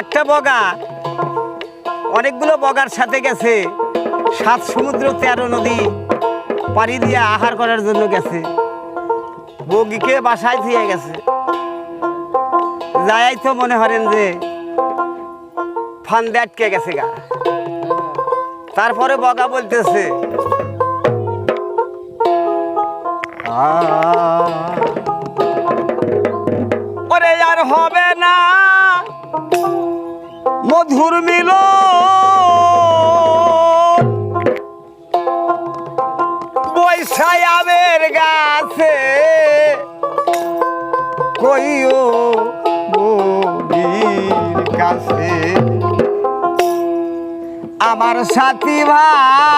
একটা বগা, অনেকগুলো বগার সাথে গেছে। সাত সমুদ্র, তেরো নদী পাড়ি দিয়ে আহার করার জন্য গেছে। বগিকে বাসায় দিয়ে গেছে। যাই তো মনে হরেন যে, ফান্দে আটকে গেছে গা। তারপরে বগা বলতেছে ওরে আর হবে না। মধুর মিল আমের গাছে কইও কাছে। আমার সাথী ভাই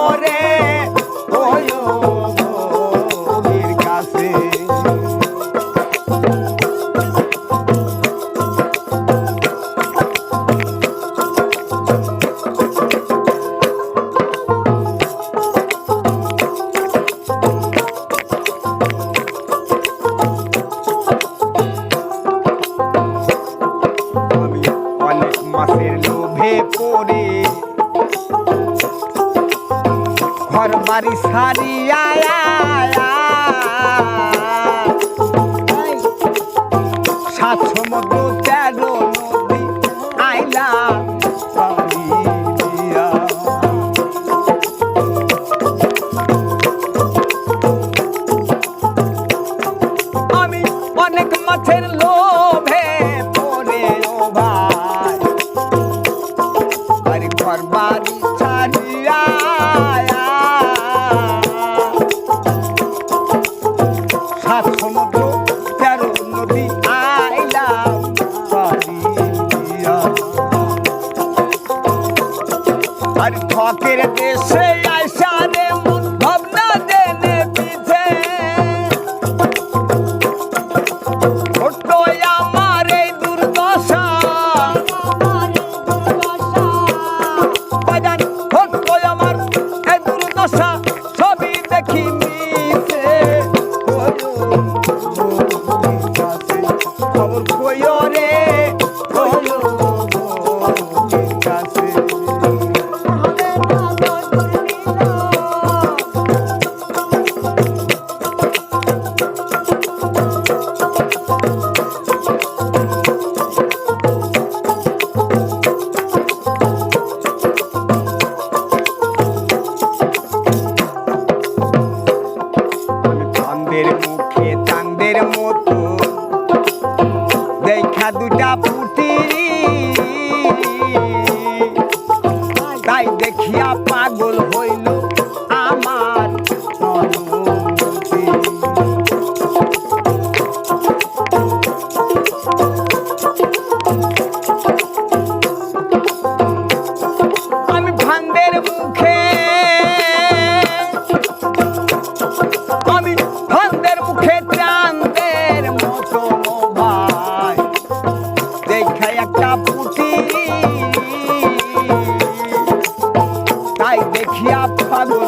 ঘর বাড়ি সারিয়া সাত সমুদ্র তেরো নদী। আমি অনেক মাছের লোভে আর ফকের দেশে আইসা রে মতো। দেখা দুটা পুটি তাই দেখিয়া পাগল হইল।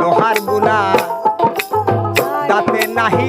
লোহারগুলা। তাতে নাহি